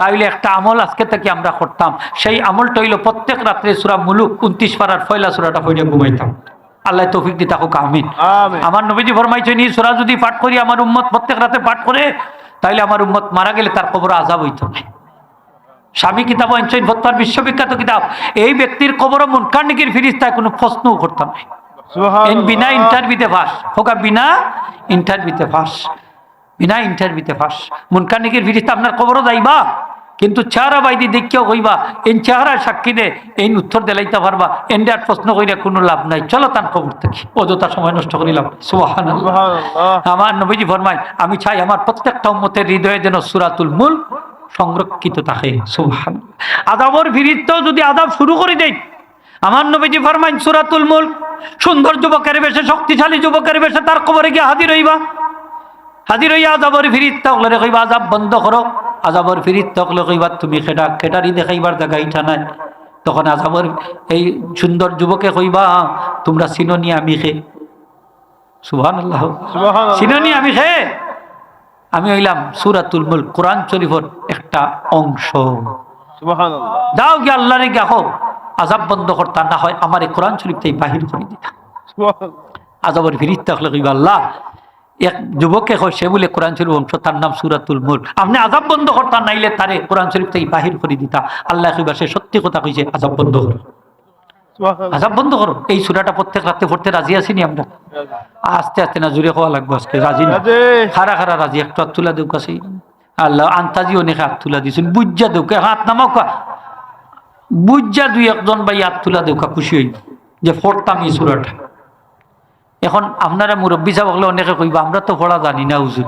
তাইলে একটা আমল আজকে থেকে আমরা করতাম। সেই আমলটা হইল প্রত্যেক রাত্রে সুরা মুলুক উনত্রিশ পাড়ার ফয়লা সুরাটা ফইলে ঘুমাইতাম। আল্লাহ তৌফিক দি আমিন। আমিন। আমার নবীজি ফরমাইছে নি সুরা যদি পাঠ করি আমার উম্মত প্রত্যেক রাতে পাঠ করে তাইলে আমার উম্মত মারা গেলে তার কবর আজাব হইতো না। স্বামী কিতাব আনছেন ভত্তার বিশ্ববিখ্যাত কিতাব। এই ব্যক্তির কবর মুনকান্নিকির ফিরিস্তায় কোনো প্রশ্নও করতাম না। বিনা ইন্টারভিউতে ফাঁস। হোক বিনা ইন্টারভিউতে ফাঁস। বিনা ইন্টারভিউতে ফাঁস মুনকানিকের ফিরিস্তা আপনার খবরও যাইবা কিন্তু চেহারা বাইদি দেখিও কইবা এন চেহারা সাক্ষী দে এই উত্তর দিলাইতে পারবা। এন্ডার প্রশ্ন কইরা কোনো লাভ নাই। চলো তার খবর থেকে। অযথা সময় নষ্ট করিলাম। সুবাহান আমার নবীজি ফরমাই আমি চাই আমার প্রত্যেকটা উম্মতের হৃদয়ে যেন সুরাতুল মূল সংরক্ষিত থাকে। সুবহান আদাবর ফিরিতেও যদি আদাব শুরু করে দেয় আমার নবীজি ফরমাইন সুরাতুল মুল সুন্দর যুবকের বেশে শক্তিশালী যুবকের বেশে তার কবরে গিয়ে হাজির হইবা। হাজির হইয়া আজাবর ফিরিত তকলে কইবা আজাব বন্ধ করো। আজাবর ফিরিত তকলে কইবা তুমি খেটা খেটারি দেখাইবার জায়গা ইটা নাই। তখন আজাবর এই সুন্দর যুবকে কইবা তোমরা চিননি আমি খে সুহান আল্লাহ চিননি আমি খে আমি হইলাম সুরাতুল মুল কোরআন শরীফর একটা অংশ। যাও গিয়ে আল্লাহরে গাহো আজাব বন্ধ করতা না হয় আমার এই কোরআন শরীফ থেকে বাহির করে দিতা। আজাবর ফিরিত থাকলে কইবা আল্লাহ এক যুবকে হয় সে বলে কোরআন শরীফ অংশ তার নাম সুরাতুল মুল আপনি আজাব বন্ধ করতা নাইলে তারে কোরআন শরীফ থেকে বাহির করে দিতা। আল্লাহ কইবা সে সত্যি কথা কইছে আজাব বন্ধ করো। আজাব বন্ধ করো। এই সুরাটা প্রত্যেক রাতে পড়তে রাজি আছিনি আমরা? আস্তে আস্তে না জুড়ে খাওয়া লাগবে আজকে রাজি না? খারা খারা রাজি একটু হাত তুলা দেউ কাছে। আল্লাহ আন্তাজি অনেক হাত তুলা দিয়েছেন বুজ্জা দেউকে হাত নামাও কা। বুজ্জা দুই একজন ভাই হাত তুলা দেউকা খুশি হইব। যে পড়তাম এই সুরাটা। এখন আপনারা মুরব্বী সাহেব হলে অনেকে কইবা আমরা তো পড়া জানি না হুজুর।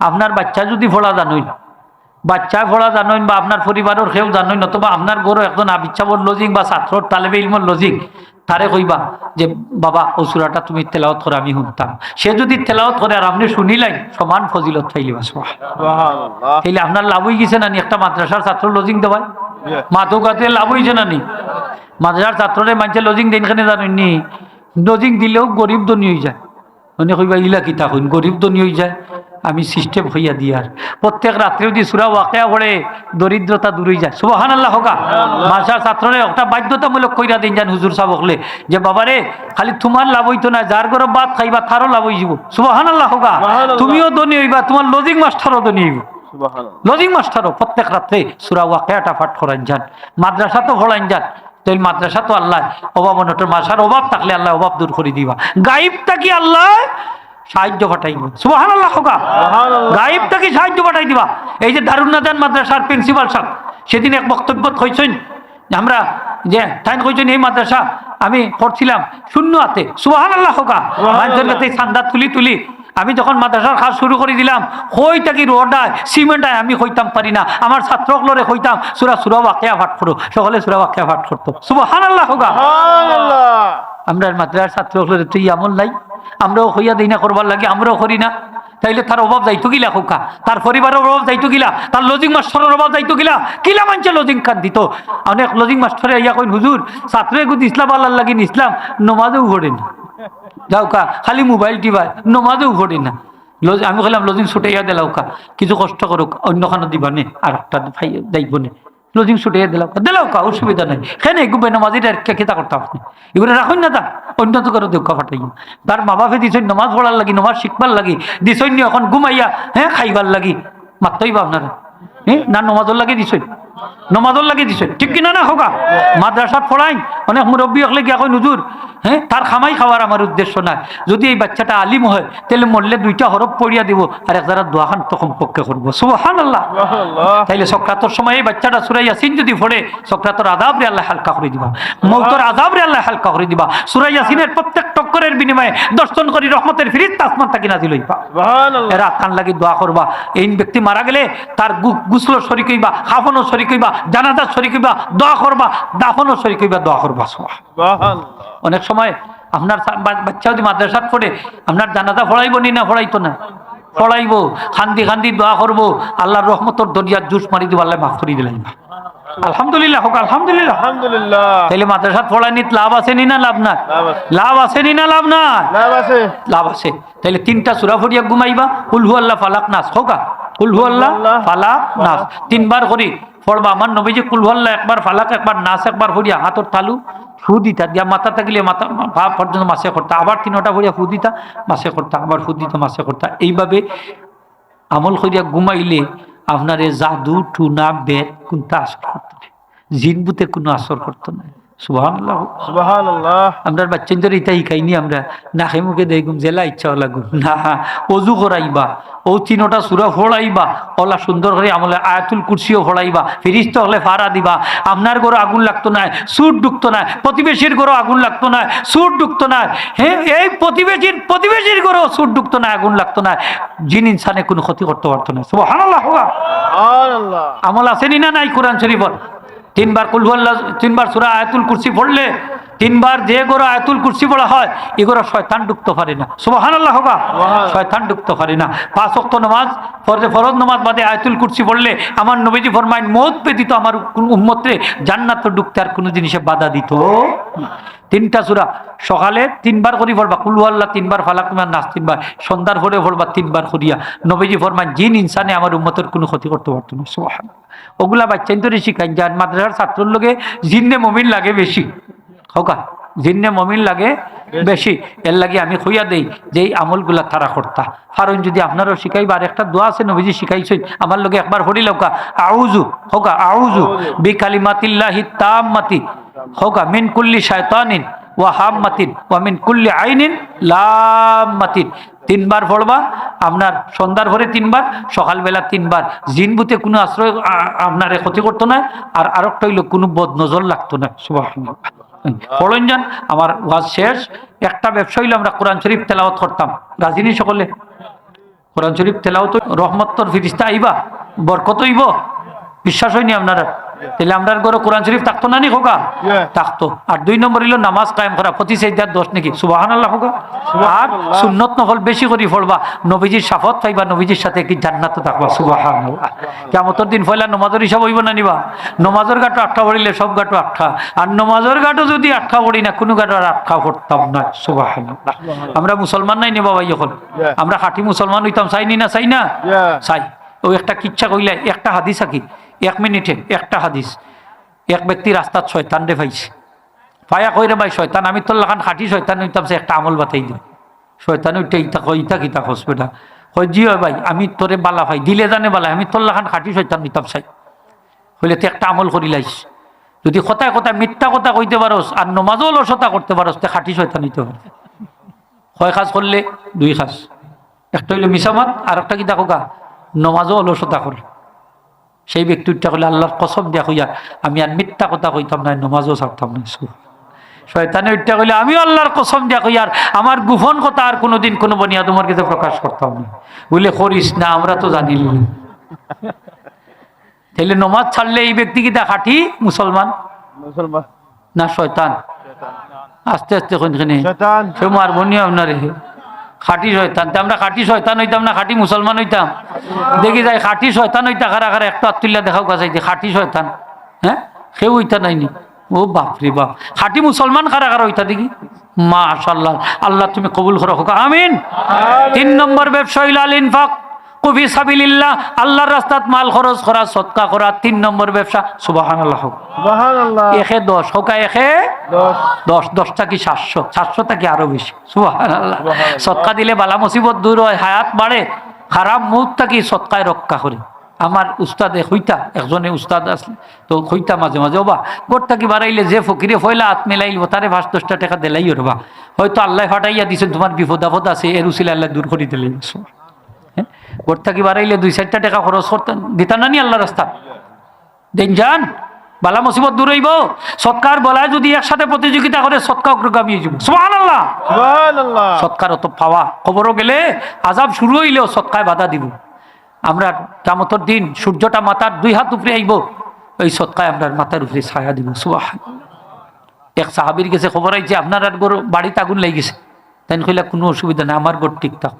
আপনার বাচ্চা যদি পড়া জানই বাচ্চা পড়া জানইন বা আপনার পরিবারের কেউ জানইন অথবা আপনার গরু একজন আবিচ্ছাবর লজিং বা ছাত্রর তালেবে ইলমর লজিং তারে কইবা যে বাবা ও সুরাটা তুমি তেলাওত করে আমি শুনতাম। সে যদি তেলাওত করে আর আপনি শুনিলাই সমান ফজিলত ফাইলিবা তাইলে আপনার লাভ হয়ে গেছে নানি একটা মাদ্রাসার ছাত্র লজিং দেওয়ায় মাধুকাতে লাভ হয়েছে নানি মাদ্রাসার ছাত্ররে মানুষের লজিং দেন খানে জানেন নি? লজিং দিলেও গরিব ধনী হয়ে যায়। মানে কইবা ইলা কিতা হইন গরিব ধনী হয়ে যায়। আমি সিস্টেম হইয়া দিয়ার প্রত্যেক রাত্রে যদি সুরা ওয়াকিয়া পড়ে দরিদ্রতা দূর যায়। সুবাহান আল্লাহ হোকা মাসার ছাত্ররে একটা বাধ্যতামূলক কইরা দিন যান হুজুর সাহেব হকলে যে বাবারে খালি তোমার লাভ হইতো না যার ঘরে বাদ খাইবা তারও লাভ হয়ে যাব। সুবাহান আল্লাহ হোকা তুমিও ধনী হইবা তোমার লজিং মাস্টারও ধনী হইব। লজিং মাস্টারও প্রত্যেক রাত্রে সুরা ওয়াকিয়াটা পাঠ করান যান। মাদ্রাসা তো ভরাইন যান। তো এই মাদ্রাসা তো আল্লাহ অভাব অনটন মাসার অভাব থাকলে আল্লাহ অভাব দূর করে দিবা। গাইবটা কি আল্লাহ? সাহায্য পাঠাইব সুবাহান আল্লাহ সাহায্য পাঠাই দিবা? এই যে দারুন্নাজান মাদ্রাসার প্রিন্সিপাল সাহেব সেদিন এক বক্তব্য হয়েছেন আমরা যে তাই কইছেন এই মাদ্রাসা আমি পড়ছিলাম শূন্য হাতে। সুবাহান আল্লাহ হোকা মানুষের কাছে চান্দা তুলি তুলি আমি যখন মাদ্রাসার কাজ শুরু করে দিলাম হই থাকি রোডায় সিমেন্টায় আমি হইতাম পারি না। আমার ছাত্রগুলোরে হইতাম সুরা সুরা বাকিয়া পাঠ করো। সকলে সুরা বাকিয়া পাঠ করতো। সুবাহান আল্লাহ হোকা আমরা মাদ্রাসার ছাত্রগুলোর তুই আমল নাই। আমরাও হইয়া দিই না করবার লাগে আমরাও করি না। তাইলে তার অভাব যাইতো গিলা খোকা তার পরিবারের অভাব যাইতো গিলা। তার লজিং মাস্টারের অভাব যাইতো গিলা। কিলা মানছে লজিং খান দিত? অনেক লজিং মাস্টারে ইয়া কইন হুজুর ছাত্রে গুদ ইসলাম আল্লাহ লাগিন ইসলাম নমাজেও ঘটে না যাও কা, খালি মোবাইল টিপায় নমাজেও ঘটে না। আমি কইলাম, লজিং ছুটাইয়া দিলাও কা, কিছু কষ্ট করুক, অন্যখানে দিবা নে, আর একটা ভাই যাইব নে। লজিং ছুটাইয়া দিলাও কা দিলাও কা, অসুবিধা নাই। খেনে গুবে নমাজিটা কেতা করতে আপনি? এগুলো রাখুন না তা অন্য তো করে দুঃখ ফাটাই। তার মা বাপে দিছেন নমাজ পড়ার লাগি, নমাজ শিখবার লাগি, দিছেন নি এখন ঘুমাইয়া হ্যাঁ খাইবার লাগি। মাত্রই বা আপনারা। হ্যাঁ না নমাজর লাগে দিছেন? নমাজর লাগে দিছেন? ঠিক কিনা না হোকা মাদ্রাসাত পড়াই অনেক মুরব্বী হলে গিয়া কই নুজুর হ্যাঁ? তার খামাই খাওয়ার আমার উদ্দেশ্য নাই। যদি এই বাচ্চাটা আলিম হয় তাহলে মরলে দুইটা হরফ পড়িয়া দিব আর এক যারা দোয়াখান তখন পক্ষে করব। সুবাহান আল্লাহ তাইলে সক্রাতর সময় এই বাচ্চাটা সুরাই ইয়াসিন যদি পড়ে সক্রাতর আজাব রে আল্লাহ হালকা করে দিবা। মৌতর আজাব রে আল্লাহ হালকা করে দিবা। সুরাই ইয়াসিনের প্রত্যেক টক্করের বিনিময়ে দর্শন করি রহমতের ফিরিত তাসমান তাকি নাজিল হইবা। এরা কান লাগি দোয়া করবা। এই ব্যক্তি মারা গেলে তার গুসল শরিক হইবা খাফনও শরিক হইবা জানাজার শরিক হইবা দোয়া করবা দাফনও শরিক হইবা দোয়া করবা। সুবহান। অনেক সময় আপনার বাচ্চা যদি মাদ্রাসাত পড়ে আপনার জানাজা ফড়াইব নি না ফড়াইতো না? ফড়াইব খান্দি খান্দি দোয়া করব আল্লাহর রহমতর দরিয়ার জুস মারি দিব আল্লাহ মাফ করে দিলাম আলহামদুলিল্লাহ হোক আলহামদুলিল্লাহ। আলহামদুলিল্লাহ। তাহলে মাদ্রাসাত পড়াইনিত লাভ আছে নি না লাভ না লাভ আছে। নি না লাভ না লাভ আছে। লাভ আছে। তাহলে তিনটা সুরা ফড়িয়া ঘুমাইবা হুলহু আল্লাহ ফালাক নাস হোকা কুলহু আল্লাহ ফালাক নাস। তিনবার করি পড়বা। আমার নবীজি কুলহু আল্লাহ একবার ফালাক একবার নাস একবার করিয়া হাতর তালু ফু দিতা দিয়া মাথা থাকলে মাথা পা পর্যন্ত মাসে করতা আবার তিনটা করিয়া ফু দিতা মাসে করতা আবার ফু দিতা মাসে করতা এইভাবে আমল করিয়া ঘুমাইলে আপনার জাদু, টুনা, বেদ কোনটা আসর করতো জিনবুতে কোনো আসর করতো না। আমরা বাচ্চাদের ইটা শিখাইনি আমরা। নাকে মুখে দেখুম জেলা ইচ্ছা লাগুম না অজু করাইবা ও তিনটা সুরা ফোড়াইবা ওলা সুন্দর করে আমলে আয়াতুল কুরসিও ফোড়াইবা ফিরিস্ত হলে ফাড়া দিবা। আপনার ঘরে আগুন লাগতো না সুট ঢুকতো না প্রতিবেশীর ঘরেও আগুন লাগতো না সুট ঢুকতো না। হ্যাঁ এই প্রতিবেশীর প্রতিবেশীর ঘরেও সুট ঢুকতো না আগুন লাগতো না। জিন ইনসানে কোনো ক্ষতি করতে পারতো না। আমল আসেনি না নাই কোরআন শরীফর তিনবার কুলবল্লা তিনবার সুরা আয়াতুল কুরসি পড়লে তিনবার যে গোড়া আয়াতুল কুরসি পড়া হয় এগুলো শয়তান ঢুকতে পারে না। সুবাহান আল্লাহ হোকা সুবহান। শয়তান ঢুকতে পারে না। পাঁচ অক্ত নামাজ ফরজে ফরজ নামাজ বাদে আয়াতুল কুরসি পড়লে আমার নবীজি ফরমাইন মত ব্যতীত আমার উম্মতে জান্নাত ঢুকতে আর কোনো জিনিসে বাধা দিত। তিনটা সুরা সকালে তিনবার করি পড়বা কুলু আল্লাহ তিনবার ফালাক তোমার নাচ তিনবার সন্ধ্যার পরে পড়বা তিনবার করিয়া। নবীজি ফরমান জিন ইনসানে আমার উম্মতের কোনো ক্ষতি করতে পারতো না। সুবহান ওগুলা বাচ্চাইন তো শিখাই যান মাদ্রাসার ছাত্রর লগে জিন্নে মমিন লাগে বেশি। হোকা জিন্নে মমিন লাগে বেশি। এর লাগে আমি খুইয়া দেই যে এই আমলগুলা তারা করতা। কারণ যদি আপনারও শিখাইবা আর একটা দোয়া আছে নবীজি শিখাইছেন আমার লগে একবার হরি লৌকা আউজু হোকা আউজু বি কালিমাতিল্লাহি তাম্মাতি হোকা মিন কুল্লি শায়তানিন ওয়া হাম্মাতিন ওয়া মিন কুল্লি আইনিন লাম্মাতিন। তিনবার পড়বা আপনার সন্ধ্যার ভরে তিনবার সকালবেলা তিনবার। জিনবুতে কোনো আশ্রয় আপনার ক্ষতি করতো না আর আরেকটা হইল কোনো বদ নজর লাগতো না। পড়েন যান আমার ওয়াজ শেষ। একটা ব্যবসা হইলে, আমরা কোরআন শরীফ তেলাওয়াত করতাম। রাজিনী সকলে? কোরআন শরীফ তেলাওয়াত রহমত্তর ফিরিস্তা আইবা, বরকত হইব। বিশ্বাস হয়নি আপনারা? তাহলে আমরা ঘরে কোরআন শরীফ থাকতো না নি খোকা? থাকতো। আর দুই নম্বর হইল নামাজ কায়েম করা প্রতি সেজদার দোষ নাকি? সুবাহান আল্লাহ হোক আর সুন্নত নফল বেশি করে পড়বা নবীজির সাফত পাইবা নবীজির সাথে কি জান্নাত থাকবা? সুবাহান কেমতর দিন ফয়লা নমাজের হিসাব হইব না নিবা? নমাজের গাটো আটকা পড়িলে সব গাটো আটকা। আর নমাজের গাটো যদি আটকা পড়ি না কোনো গাটো আর আটকা পড়তাম না। সুবাহান আমরা মুসলমান নাই নি বাবা এখন আমরা খাঁটি মুসলমান হইতাম চাইনি না চাই না? চাই। ও একটা কিচ্ছা কইলে একটা হাদিস আকি। এক মিনিটে, একটা হাদিস। এক ব্যক্তি রাস্তাত শয়তান রে পাইছে পায়া কইরে ভাই, শয়তান, আমি তোর লাখান খাটি শয়তান হইতাম, সে একটা আমল বাতাই দিই শয়তান ওইটা ইতা কই, ইতা কিতা হসপিটা কই হয় ভাই, আমি তোরে বালা ভাই, দিলে জানে বালা, আমি তোর লাখান খাটি শয়তান হইতাম চাই হইলে তুই একটা আমল করি লাইস। যদি কথায় কথায় মিথ্যা কথা কইতে পারোস, আর নমাজও অলসতা করতে পারোস, তে খাটি শয়তান হইতে পারো ছয় খাস করলে? দুই খাস। একটা হইল মিসামাত আর একটা কি দেখো গা, নমাজও অলসতা করে। সেই ব্যক্তি ব্যক্তিটা হলে আল্লাহর কসম দিয়া হইয়া আমি আর মিথ্যা কথা কইতাম না নমাজও ছাড়তাম না শয়তানে উঠতে কইলে আমি আল্লাহর কসম দিয়া কই আর আমার গোপন কথা আর কোনোদিন কোনো বনিয়া তোমার কাছে প্রকাশ করতাম না বলে করিস না আমরা তো জানি না। তাইলে নমাজ ছাড়লে এই ব্যক্তি কি খাটি মুসলমান মুসলমান না শয়তান আস্তে আস্তে কোনখানে শয়তান সে মারবো নি আপনারে খাটি শয়তান। আমরা খাটি শয়তান হইতাম না, খাটি মুসলমান হইতাম? দেখি যাই, খাটি শয়তান হইতা কারা কারা একটা আত্মুল্লা দেখাও যে খাটি শয়তান। হ্যাঁ? সেও হইতা নাইনি। ও বাপরে বাপ। খাটি মুসলমান কারা কারা হইতা দেখি। মা আল্লাহ তুমি কবুল করো আমিন। তিন নম্বর ব্যবসায়ী লাল ইনফাক্ট ইনফাক। আল্লাহর রাস্তাত মাল খরচ করা সৎকা করা তিন নম্বর ব্যবসা সুবাহান আল্লাহ একে দশ হোকা একে দশ। দশ দশটা কি সাতশো? সাতশোটা কি আরও বেশি? সুবহানাল্লাহ। সৎকা দিলে বালা মুসিবত দূর হয় হায়াত বাড়ে খারাপ মুহূর্তটা কি সৎকায় রক্ষা করে। আমার উস্তাদে হইতা একজনে উস্তাদ আসলে তো হইতা মাঝে মাঝে ওবা গোটটা কি বাড়াইলে যে ফকিরে ফয়লা হাত মেলাইল তারে পাঁচ দশটা টাকা দিলাই ওরবা হয়তো আল্লাহ ফাটাইয়া দিছেন তোমার বিপদ আপদ আছে এর উচিলে আল্লাহ দূর করে দিলেন। গোট থাকি বাড়াইলে দুই চারটা টাকা খরচ করতেন। দিতাম না নি আল্লাহ রাস্তা? দেন যান বালা মুসিবত দূর হইব। সৎকার বলায় যদি একসাথে প্রতিযোগিতা করে সৎকা অগ্রগামী যাব। সুবহান আল্লাহ সৎকার অত পাওয়া। খবরও গেলে আজাব শুরু হইলেও সৎকায় বাধা দিব। আমরা কামতর দিন সূর্যটা মাথার দুই হাত উপরে আইব। ওই সৎকায় আমরা মাথার উপরে ছায়া দিব। সুবাহান এক সাহাবির গেছে খবর আইছে আপনার আর বাড়িতে আগুন লেগে গেছে তাই কইলা কোনো অসুবিধা নাই আমার গড় ঠিক থাক।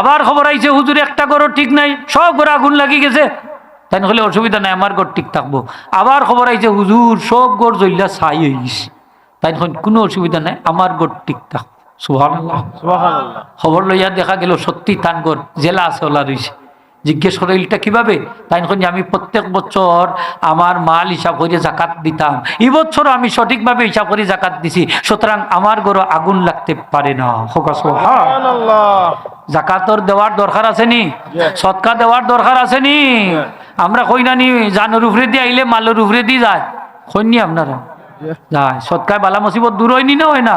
আবার খবর আইছে হুজুর একটা গরো ঠিক নাই সব গরু আগুন লাগি গেছে। তাই হলে অসুবিধা নাই আমার গড় ঠিক থাকব। আবার খবর আইছে হুজুর সব গড় জ্বললা ছাই হয়ে গেছে। তাই কোনো অসুবিধা নাই আমার গড় ঠিক থাক। সুহান খবর লইয়া দেখা গেল সত্যি তান তানগর জেলা আছে ওলা রয়েছে জিজ্ঞেস করে এইটা কীভাবে? তাই এখন আমি প্রত্যেক বছর আমার মাল হিসাব করে জাকাত দিতাম। এই বছর আমি সঠিকভাবে হিসাব করে জাকাত দিছি। সুতরাং আমার গরু আগুন লাগতে পারে না। জাকাতর দেওয়ার দরকার আছে নি? সৎকা দেওয়ার দরকার আছে নি? আমরা কই না নি জানোর উপরে দিয়ে আইলে মালের উপরে দিয়ে যায়। কইনি আপনারা? যায়। সৎকায় বালা মুসিবত দূর হয়নি না হয় না?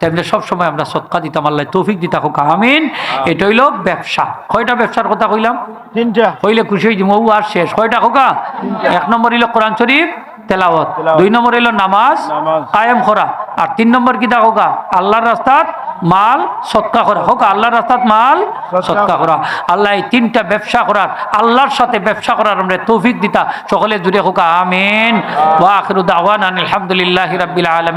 তেমনি সবসময় আমরা সৎকা দিতাম আল্লাহ তৌফিক দিতা হোক আমিন। এটা হইল ব্যবসা। কয়টা ব্যবসার কথা কইলাম? তিনটা। হইলে খুশি হয়ে যাব ও আর শেষ। কয়টা হোকা এক নম্বর হইল কোরআন শরীফ তেলাওয়াত। দুই নম্বর হইল নামাজ। কায়েম করা। আর তিন নম্বর কিতা হোকা আল্লাহর রাস্তাত মাল সৎকা করা। হোক আল্লাহর রাস্তাত মাল সৎকা। সৎকা করা। আল্লাহ এই তিনটা ব্যবসা করার আল্লাহর সাথে ব্যবসা করার আমরা তৌফিক দিতা। সকলে জুড়ে হোকা আমিন। ওয়া আখিরু দাওয়ানা আলহামদুলিল্লাহি রাব্বিল আলামিন।